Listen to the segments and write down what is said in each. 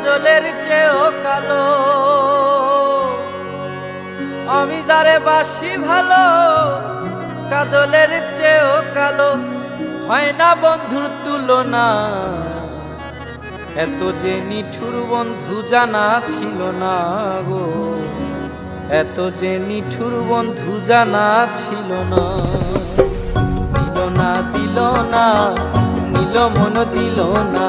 কাজলের চেয়েও কালো। আমি যারে বাসি ভালো, কাজলের চেয়েও কালো। হয় না বন্ধুর তুলনা, এত যে নিঠুর বন্ধু জানা ছিল না গো। এত যে নিঠুর বন্ধু জানা ছিল না। দিল না দিল না, নিল মন দিল না।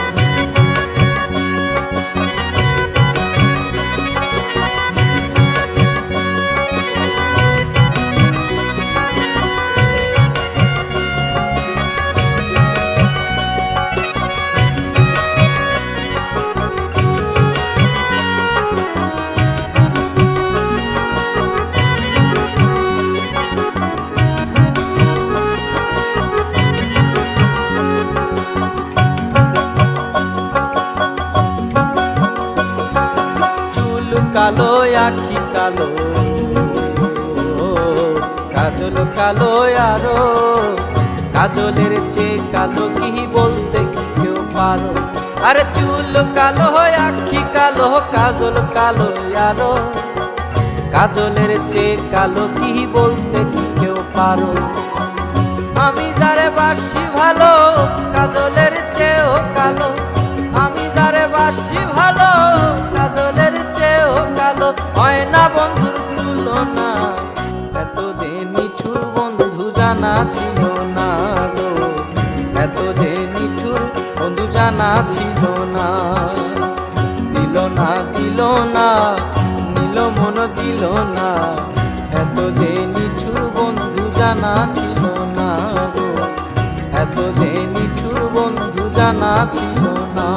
কালো, আখি কালো। কাজল কালো আরও, কাজলের চেয়ে কালো কি বলতে কি কেউ পারো? আরে চুল কালো, আখি কালো, কাজল কালো আরও। কাজলের চেয়ে কালো কি বলতে কি কেউ পারো? আমি যারে বাসি ভালো, কাজলের চেয়েও কালো। জানা ছিল না। দিল না দিল না নিল মন, দিল না। এত যে নিঠুর বন্ধু জানা ছিল না এত যে নিঠুর বন্ধু জানা ছিল না।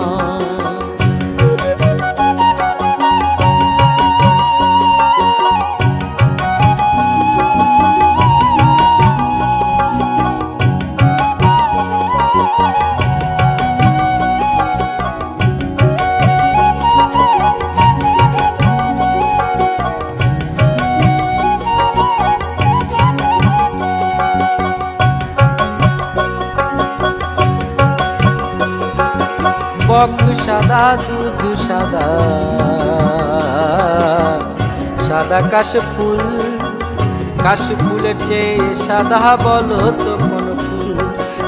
বক সাদা, দুধ সাদা। সাদা কাশ ফুল, কাশ ফুলের চেয়ে সাদা বলো তো কোন ফুল।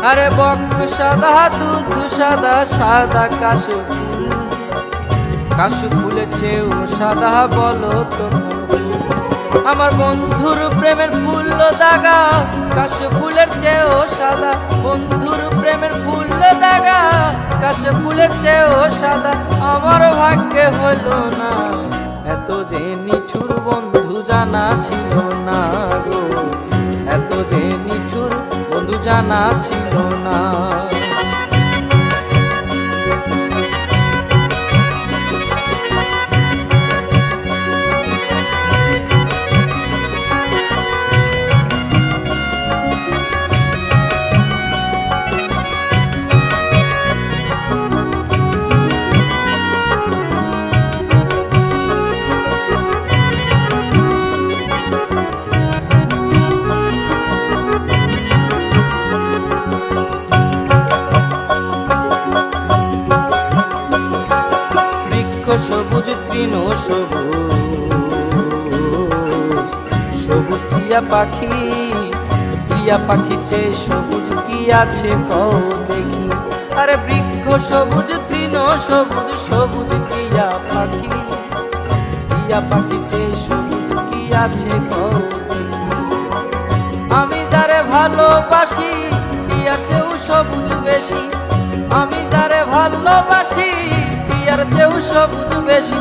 আরে বক সাদা, দুধ সাদা সাদা কাশ ফুল। কাশ ফুলের চেয়েও সাদা বলো তো আমার বন্ধুর প্রেমের ফুল দাগা, কাশ ফুলের চেয়েও সাদা। দাগা কাশ ফুলের চেয়েও সাদা। আমার ভাগ্যে হলো না। এত যে নিঠুর বন্ধু জানা ছিল না গো। এত যে নিঠুর বন্ধু জানা ছিল না। সবুজ সবুজ টিয়া পাখি টিয়া পাখি চেয়ে সবুজ কি আছে কও দেখি। আরে বৃক্ষ সবুজ, তৃণ সবুজ সবুজ টিয়া পাখি টিয়া পাখি চেয়ে সবুজ কি আছে কও আমি যারে ভালোবাসি ইয়ার চেয়েও সবুজ বেশি। আমি যারে ভালোবাসি পিয়ার চেয়েও সবুজ বেশি।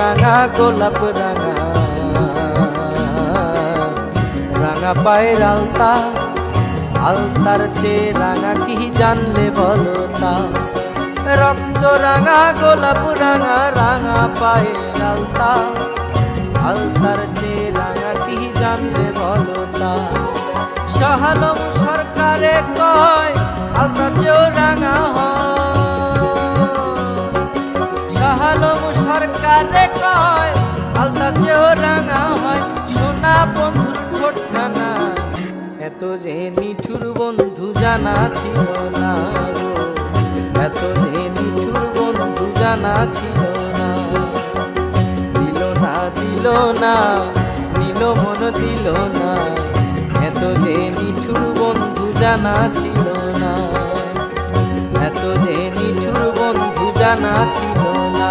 রাঙা, গোলাপ রাঙা। রাঙা পায়ের আলতা, আলতার চেয়ে রাঙা কি জানলে বলো তা? রক্ত রাঙা, গোলাপ রাঙা রাঙা পায়ের আলতা, আলতার চেয়ে রাঙা কি জানলে বলো তা? শাহালম সরকারে কয়, আলতার চেয়েও রাঙা হয় সরকারে কয়, আলতার চেয়েও রাঙা হয়। সোনা বন্ধুর ঠোঁটখানা এত যে নিঠুর বন্ধু জানা ছিল না। এত যে নিঠুর বন্ধু জানা ছিল না। দিল না দিল না, নীল মন দিল না। এত যে নিঠুর বন্ধু জানা ছিল না। এত যে নিঠুর বন্ধু জানা ছিল না।